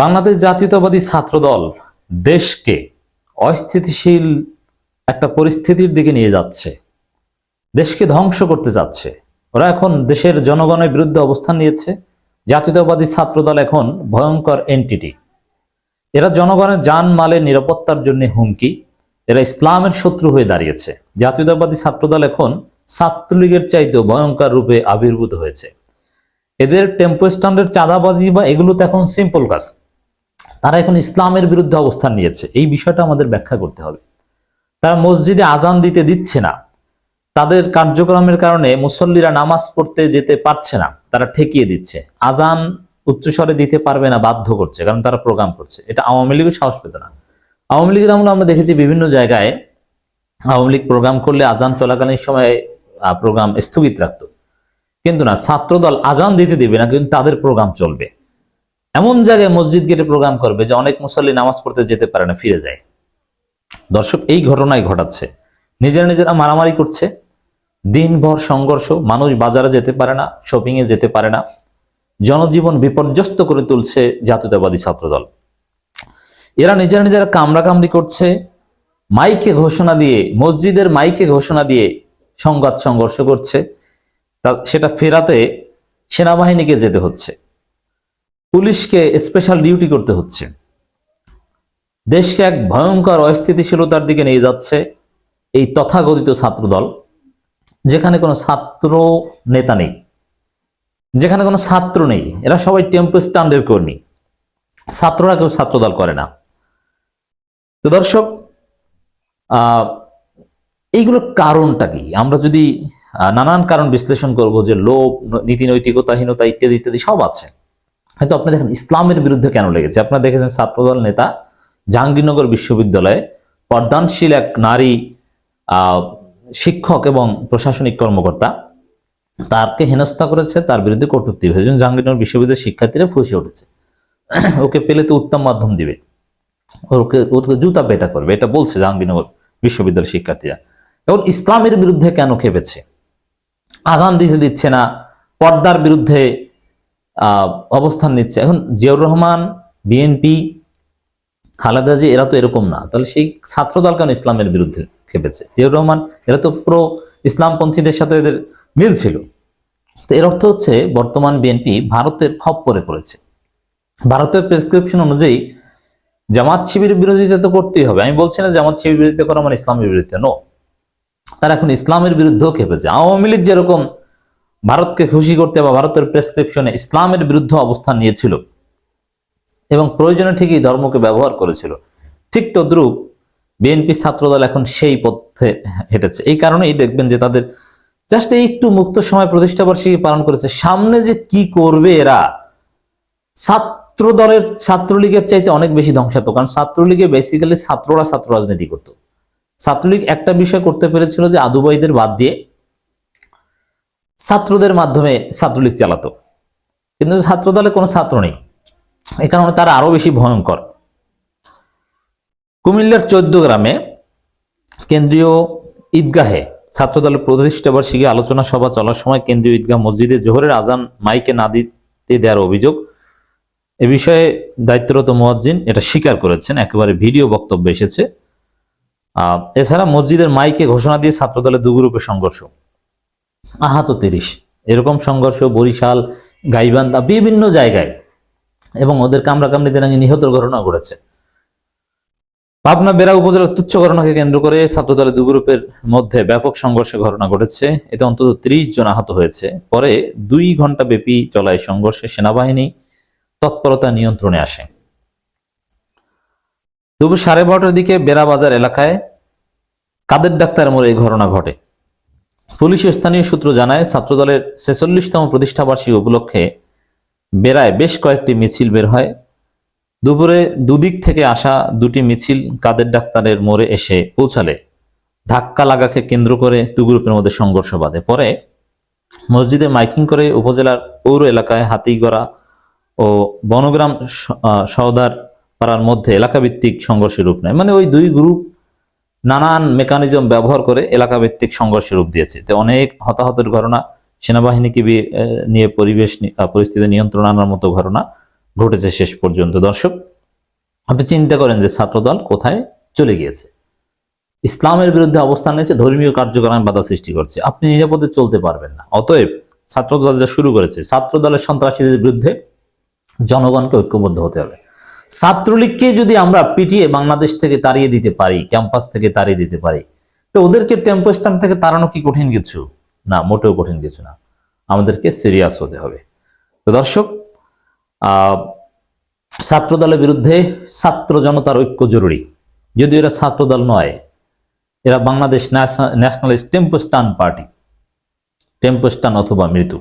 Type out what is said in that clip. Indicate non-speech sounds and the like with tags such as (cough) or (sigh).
বাংলাদেশ জাতীয়তাবাদী ছাত্রদল দেশকে অস্থিতিশীল একটা পরিস্থিতির দিকে নিয়ে যাচ্ছে। দেশকে ধ্বংস করতে যাচ্ছে ওরা এখন দেশের জনগণের বিরুদ্ধে অবস্থান নিয়েছে। জাতীয়তাবাদী ছাত্রদল এখন ভয়ঙ্কর এনটিটি এরা জনগণের যান মালের নিরাপত্তার জন্য হুমকি। এরা ইসলামের শত্রু হয়ে দাঁড়িয়েছে। জাতীয়তাবাদী ছাত্রদল এখন ছাত্রলীগের চাইতেও ভয়ঙ্কর রূপে আবির্ভূত হয়েছে। এদের টেম্পো স্ট্যান্ডের চাঁদাবাজি বা এগুলো তো এখন সিম্পল কাজ। তারা এখন ইসলামের বিরুদ্ধে অবস্থান নিয়েছে। এই বিষয়টা আমাদের ব্যাখ্যা করতে হবে। তারা মসজিদে আজান দিতে দিচ্ছে না। তাদের কার্যক্রমের কারণে মুসল্লিরা নামাজ পড়তে যেতে পারছে না। তারা ঠেকিয়ে দিচ্ছে। আজান উচ্চস্বরে দিতে পারবে না, বাধ্য করছে, কারণ তারা প্রোগ্রাম করছে। এটা আওয়ামী লীগও সাহস পেত না। আওয়ামী লীগের আমলে আমরা দেখেছি বিভিন্ন জায়গায় আওয়ামী লীগ প্রোগ্রাম করলে আজান চলাকালীন সময়ে প্রোগ্রাম স্থগিত রাখতো। কিন্তু না, ছাত্রদল আজান দিতে দিবে না, কিন্তু তাদের প্রোগ্রাম চলবে। এমন জায়গায় মসজিদ গেটে প্রোগ্রাম করবে যে অনেক মুসল্লি নামাজ পড়তে যেতে পারে না, ফিরে যায়। দর্শক, এই ঘটনাই ঘটাচ্ছে। নিজেরা নিজেরা মারামারি করছে। দিনভর সংঘর্ষ, মানুষ বাজারে যেতে পারে না শপিং এ যেতে পারে না। জনজীবন বিপর্যস্ত করে তুলছে জাতীয়তাবাদী ছাত্রদল। এরা নিজেরা নিজেরা কামড়া কামড়ি করছে, মাইকে ঘোষণা দিয়ে, মসজিদের মাইকে ঘোষণা দিয়ে সংঘাত সংঘর্ষ করছে। সেটা ফেরাতে সেনাবাহিনীকে যেতে হচ্ছে। পুলিশকে স্পেশাল ডিউটি করতে হচ্ছে। দেশকে এক ভয়ঙ্কর অস্থিতিশীলতার দিকে নিয়ে যাচ্ছে এই তথাকথিত ছাত্রদল যেখানে কোনো ছাত্র নেতা নেই যেখানে কোনো ছাত্র নেই। এরা সবাই টেম্পো স্ট্যান্ডের কর্মী। ছাত্ররা কেউ ছাত্রদল করে না। তো দর্শক আহ, এইগুলোর কারণটা কি? আমরা যদি নানান কারণ বিশ্লেষণ করব যে লোভ নীতি নৈতিকতাহীনতা ইত্যাদি ইত্যাদি সব আছে। হয়তো আপনি দেখেন ইসলামের বিরুদ্ধে কেন লেগেছে? আপনারা দেখেছেন ছাত্রদল নেতা জাহাঙ্গীরনগর বিশ্ববিদ্যালয়ে পর্দানশীল এক নারী শিক্ষক এবং প্রশাসনিক কর্মকর্তা তারকে হেনস্থা করেছে, তার বিরুদ্ধে কটূক্তি হয়েছে। জাহাঙ্গীরনগর বিশ্ববিদ্যালয়ের শিক্ষার্থীরা ফুসে উঠেছে। (clears throat) ওকে পেলে তো উত্তম মাধ্যম দিবে। ওকে ওকে জুতা পেটা করবে। এটা বলছে জাহাঙ্গীরনগর বিশ্ববিদ্যালয়ের শিক্ষার্থীরা। এখন ইসলামের বিরুদ্ধে কেন খেপেছে? আজান দিতে দিচ্ছে না। পর্দার বিরুদ্ধে অবস্থান নিচ্ছে। এখন জিয়াউর রহমান, বিএনপি, খালেদা জি এরা তো এরকম না। তাহলে সেই ছাত্রদল কেন ইসলামের বিরুদ্ধে খেপেছে? জিয়াউর রহমান, এরা তো প্রো ইসলামপন্থীদের সাথে এদের মিল ছিল। তো এর অর্থ হচ্ছে বর্তমান বিএনপি ভারতের খপ্পরে পড়েছে। ভারতের প্রেসক্রিপশন অনুযায়ী জামাত শিবির বিরোধিতা তো করতেই হবে। আমি বলছি না জামাত শিবির বিরোধিতা করা মানে ইসলামের বিরুদ্ধে নো তারা এখন ইসলামের বিরুদ্ধেও খেপেছে। আওয়ামী লীগ যেরকম ভারতকে খুশি করতে বা ভারতের প্রেসক্রিপশনে ইসলামের বিরুদ্ধে অবস্থান নিয়েছিল এবং প্রয়োজনে ঠিকই ধর্মকে ব্যবহার করেছিল। ঠিক তদ্রুপ বিএনপি ছাত্রদল এখন সেই পথে হেঁটেছে। এই কারণেই দেখবেন যে তাদের জাস্ট এই একটু মুক্ত সময় প্রতিষ্ঠা বার্ষিকী পালন করেছে। সামনে যে কি করবে এরা? ছাত্র দলের ছাত্রলীগের চাইতে অনেক বেশি ধ্বংসাত্মক। কারণ ছাত্রলীগে বেসিক্যালি ছাত্ররা ছাত্র রাজনীতি করত। ছাত্রলীগ একটা বিষয় করতে পেরেছিল যে আদুবাইদের বাদ দিয়ে ছাত্রদের মাধ্যমে ছাত্রলীগ চালাতো। কিন্তু ছাত্র দলে কোনো ছাত্র নেই। এ কারণে তারা আরও বেশি ভয়ঙ্কর। কুমিল্লার চোদ্দ গ্রামে কেন্দ্রীয় ঈদগাহে ছাত্রদলের প্রতিষ্ঠা বার্ষিকী আলোচনা সভা চলার সময় কেন্দ্রীয় ঈদগাহ মসজিদে জোহরের আজান মাইকে না দিতে দেওয়ার অভিযোগ। এ বিষয়ে দায়িত্বরত মোয়াজ্জিন এটা স্বীকার করেছেন। একেবারে ভিডিও বক্তব্য এসেছে। এছাড়া মসজিদের মাইকে ঘোষণা দিয়ে ছাত্রদলের দু গ্রুপের সংঘর্ষ। আহত তিরিশ। এরকম সংঘর্ষ, বরিশাল, গাইবান্ধা, বিভিন্ন জায়গায়। এবং ওদের কামড়া কামড়িতে নাকি নিহতের ঘটনা ঘটেছে। পাবনা বেড়া উপজেলার তুচ্ছ ঘটনাকে কেন্দ্র করে ছাত্রদলের দু গ্রুপের মধ্যে ব্যাপক সংঘর্ষের ঘটনা ঘটেছে। এতে অন্তত ত্রিশ জন আহত হয়েছে। পরে দুই ঘণ্টা ব্যাপী চলা এই সংঘর্ষে সেনাবাহিনী তৎপরতা নিয়ন্ত্রণে আসে। দুপুর সাড়ে বারোটার দিকে বেড়া বাজার এলাকায় কাদের ডাক্তার মোড়ে এই ঘটনা ঘটে? পুলিশ স্থানীয় সূত্র জানায়, ছাত্রদলের ছেচল্লিশতম প্রতিষ্ঠা বার্ষিকী উপলক্ষে বেড়ায় বেশ কয়েকটি মিছিল বের হয়। দুপুরে দুদিক থেকে আসা দুটি মিছিল কাদের ডাক্তারের মোড়ে এসে পৌঁছালে। ধাক্কা লাগাকে কেন্দ্র করে দু গ্রুপের মধ্যে সংঘর্ষ বাঁধে। পরে মসজিদে মাইকিং করে উপজেলার পৌর এলাকায় হাতিগড়া ও বনগ্রাম সওদার পাড়ার মধ্যে এলাকাভিত্তিক সংঘর্ষের রূপ নেয়। মানে ওই দুই গ্রুপ নানান মেকানিজম ব্যবহার করে এলাকাভিত্তিক সংঘর্ষের রূপ দিয়েছে। তো অনেক হতাহতের ঘটনা, সেনাবাহিনীকে নিয়ে পরিবেশ পরিস্থিতি নিয়ন্ত্রণ আনার মতো ঘটনা ঘটেছে শেষ পর্যন্ত। দর্শক, আপনি চিন্তা করেন যে ছাত্রদল কোথায় চলে গিয়েছে। ইসলামের বিরুদ্ধে অবস্থান নিয়েছে, ধর্মীয় কার্যক্রমে বাধা সৃষ্টি করছে। আপনি নিরাপদে চলতে পারবেন না। অতএব ছাত্রদল যা শুরু করেছে, ছাত্রদলের সন্ত্রাসীদের বিরুদ্ধে জনগণকে ঐক্যবদ্ধ হতে হবে। ছাত্রলীগকে যদি আমরা পিটিয়ে বাংলাদেশ থেকে তাড়িয়ে দিতে পারি ক্যাম্পাস থেকে তাড়িয়ে দিতে পারি তো ওদেরকে টেম্পো স্ট্যান্ড থেকে তাড়ানো কি কঠিন কিছু? না মোটেও কঠিন কিছু না। আমাদেরকে সিরিয়াস হতে হবে। তো দর্শক আহ, ছাত্রদলের বিরুদ্ধে ছাত্র জনতার ঐক্য জরুরি। যদিও এরা ছাত্রদল নয় এরা বাংলাদেশ ন্যাশনালিস্ট টেম্পোস্টান পার্টি। টেম্পোস্টান অথবা মৃত্যু।